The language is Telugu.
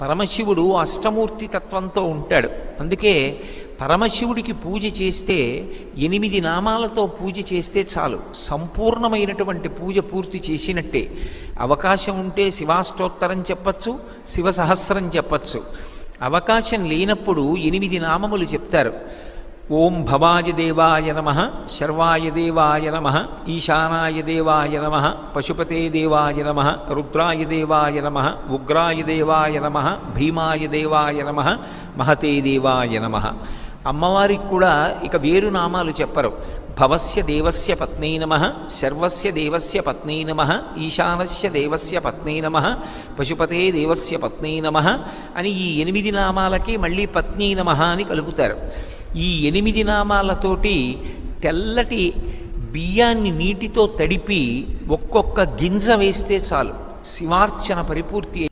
పరమశివుడు అష్టమూర్తి తత్వంతో ఉంటాడు. అందుకే పరమశివుడికి పూజ చేస్తే ఎనిమిది నామాలతో పూజ చేస్తే చాలు. సంపూర్ణమైనటువంటి పూజ పూర్తి చేసినట్టే. అవకాశం ఉంటే శివాష్టోత్తరం చెప్పచ్చు శివ సహస్రం చెప్పచ్చు. అవకాశం లేనప్పుడు ఎనిమిది నామములు చెప్తారు. ఓం భవాయ దేవాయ నమ శర్వాయ దేవాయ నమ ఈశానాయ దేవాయ నమ పశుపతే దేవాయ నమ రుద్రాయ దేవాయ నమ ఉగ్రాయ దేవాయ నమ భీమాయ దేవాయ నమ మహతే దేవాయ నమ. అమ్మవారికి కూడా ఇక వేరు నామాలు చెప్పరు. భవస్య దేవస్య పత్నీ నమ శర్వస్య దేవస్య పత్నీ నమ ఈశానస్య దేవస్య పత్నీ నమ పశుపతే దేవస్య పత్నీ నమ అని ఈ ఎనిమిది నామాలకి మళ్ళీ పత్నీ నమ అని కలుపుతారు. ఈ ఎనిమిది నామాలతోటి తెల్లటి బియ్యాన్ని నీటితో తడిపి ఒక్కొక్క గింజ వేస్తే చాలు. శివార్చన పరిపూర్తి